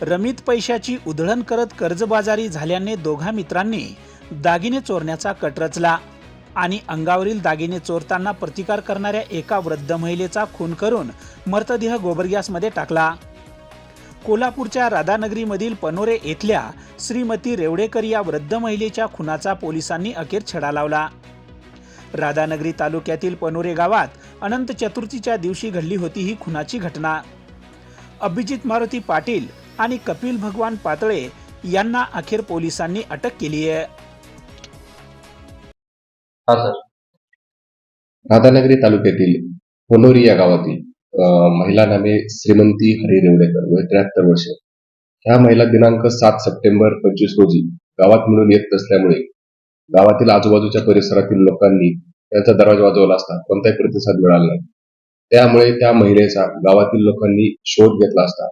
रमित पैशाची उधळण करत कर्जबाजारी झाल्याने दोघा मित्रांनी दागिने चोरण्याचा कट रचला आणि अंगावरील दागिने चोरताना प्रतिकार करणाऱ्या एका वृद्ध महिलेचा खून करून मृतदेह गोबर गॅसमध्ये टाकला. कोल्हापूरच्या राधानगरीमधील पनोरे येथल्या श्रीमती रेवडेकर या वृद्ध महिलेच्या खुनाचा पोलिसांनी अखेर छडा लावला. राधानगरी तालुक्यातील पनोरे गावात अनंत चतुर्थीच्या दिवशी घडली होती ही खुनाची घटना. अभिजित मारुती पाटील आणि कपिल भगवान पातळे यांना अखेर पोलिसांनी अटक केली आहे. हा सर. राधानगरी तालुक्यातील पोनोरी या गावातील अं, महिला नामे श्रीमंती हरी रेवडेकर वय त्र्याहत्तर वर्ष. ह्या महिला दिनांक सात सप्टेंबर पंचवीस रोजी गावात मिळून येत नसल्यामुळे गावातील आजूबाजूच्या परिसरातील लोकांनी त्यांचा दरवाजा वाजवला असता कोणताही प्रतिसाद मिळाला नाही. त्यामुळे त्या महिलेचा गावातील लोकांनी शोध घेतला असता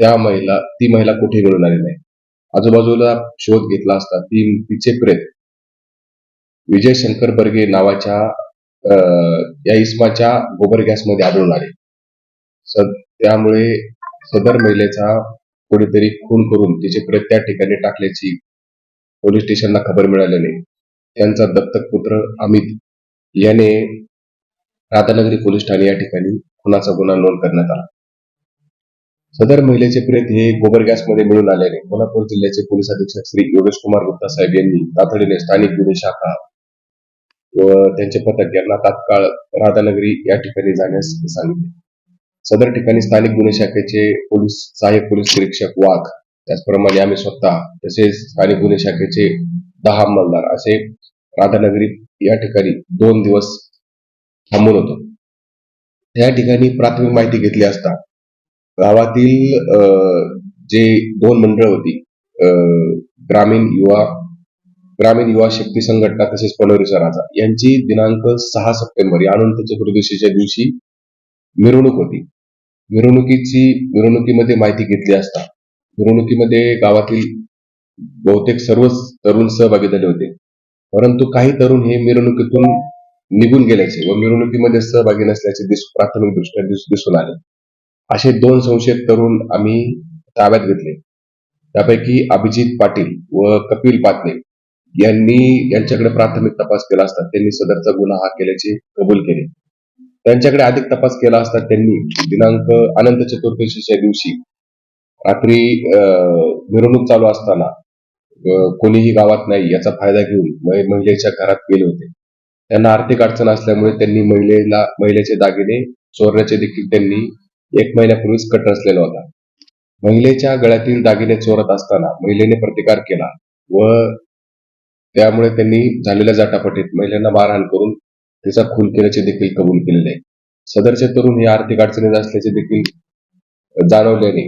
त्या महिला ती महिला कुठे मिळून आली नाही. आजूबाजूला शोध घेतला असता ती तिचे प्रेत. विजय शंकर बर्गे नावाच्या अं, या इस्माच्या गोबर गॅसमध्ये आढळून आले त्यामुळे सदर महिलेचा कोणीतरी खून करून तिचे प्रेत त्या ठिकाणी टाकल्याची पोलीस स्टेशनला खबर मिळाल्याने त्यांचा दत्तक पुत्र अमित याने राधानगरी पोलीस ठाणे या ठिकाणी खुनाचा गुन्हा नोंद करण्यात आला. सदर महिलेचे प्रेत हे गोबर गॅसमध्ये मिळून आल्याने कोल्हापूर जिल्ह्याचे पोलीस अधीक्षक श्री योगेश कुमार गुप्ता साहेब यांनी तातडीने स्थानिक गुन्हे शाखा व त्यांचे पथक यांना तात्काळ राधानगरी या ठिकाणी जाण्यास सांगितले. सदर ठिकाणी स्थानिक गुन्हे शाखेचे पोलीस सहाय्यक पोलीस निरीक्षक वाघ त्याचप्रमाणे आम्ही स्वतः तसेच स्थानिक गुन्हे शाखेचे दहा अंमलदार असे राधानगरी या ठिकाणी दोन दिवस थांबून होतो. त्या ठिकाणी प्राथमिक माहिती घेतली असता गावातील अं, जे दोन मंडळ होती अं, ग्रामीण युवा ग्रामीण युवा शक्ती संघटना तसेच पनोरीचा राजा यांची दिनांक सहा सप्टेंबर या अनंत चतुर्दशीच्या दिवशी मिरवणूक होती. मिरवणुकीची मिरवणुकीमध्ये माहिती घेतली असता मिरवणुकीमध्ये गावातील बहुतेक सर्वच तरुण सहभागी झाले होते. परंतु काही तरुण हे मिरवणुकीतून निघून गेल्याचे व मिरवणुकीमध्ये सहभागी नसल्याचे दिस प्राथमिक दृष्ट्या दिसून आले. असे दोन संशयित तरुण आम्ही ताब्यात घेतले. त्यापैकी अभिजित पाटील व कपिल पाटणे यांनी यांच्याकडे प्राथमिक तपास केला असता त्यांनी सदरचा गुन्हा हा केल्याचे कबूल केले. त्यांच्याकडे अधिक तपास केला असता त्यांनी दिनांक अनंत चतुर्दशीच्या दिवशी रात्री अं, मिरवणूक चालू असताना कोणीही गावात नाही याचा फायदा घेऊन महिलेच्या घरात गेले होते. त्यांना आर्थिक अडचण असल्यामुळे त्यांनी महिलेला महिलेचे दागिने चोरण्याचे देखील त्यांनी एक महिन्यापूर्वीच कट रचलेला होता. महिलेच्या गळ्यातील दागिने चोरत असताना महिलेने प्रतिकार केला व त्यामुळे त्यांनी झालेल्या जाटापटीत महिलांना मारहाण करून तिचा खून केल्याचे देखील कबूल केलेले. आहे सदरचे तरुण हे आर्थिक अडचणीत असल्याचे देखील जाणवल्याने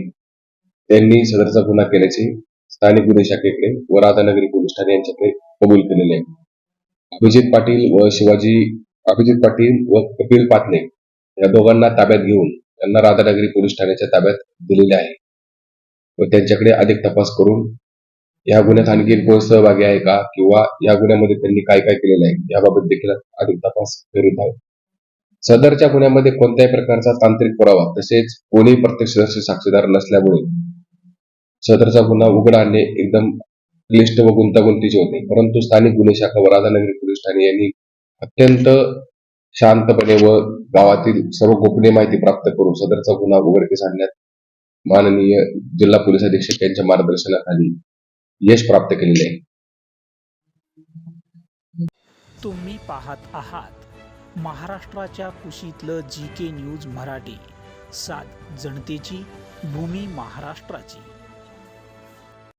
त्यांनी सदरचा गुन्हा केल्याचे स्थानिक गुन्हे शाखेकडे व राधानगरी पोलीस ठाणे यांच्याकडे कबूल केलेले. आहे अभिजित पाटील व शिवाजी अभिजित पाटील व कपिल पाटले या दोघांना ताब्यात घेऊन त्यांना राधानगरी पोलीस ठाण्याच्या ताब्यात दिलेले आहे. व त्यांच्याकडे अधिक तपास करून या गुन्ह्यात आणखी कोण सहभागी आहे का? किंवा या गुन्ह्यामध्ये त्यांनी काय काय केलेलं आहे? याबाबत देखील अधिक तपास करीत आहोत. सदरच्या गुन्ह्यामध्ये कोणत्याही प्रकारचा तांत्रिक पुरावा तसेच कोणीही प्रत्यक्षदर्शी साक्षीदार नसल्यामुळे सदरचा गुन्हा उघड आणणे एकदम क्लिष्ट व गुंतागुंतीचे होते. परंतु स्थानिक गुन्हे शाखा व राधानगरी पोलीस ठाणे यांनी अत्यंत शांतपणे व गावातील सर्व गोपनीय माहिती प्राप्त करून सदरचा गुन्हा उघडकीस आणण्यात माननीय जिल्हा पोलीस अधीक्षक यांच्या मार्गदर्शनाखाली यश प्राप्त केलेले आहे. तुम्ही पाहत आहात महाराष्ट्राच्या कुशीतलं जी के न्यूज मराठी. सात जनतेची भूमी महाराष्ट्राची.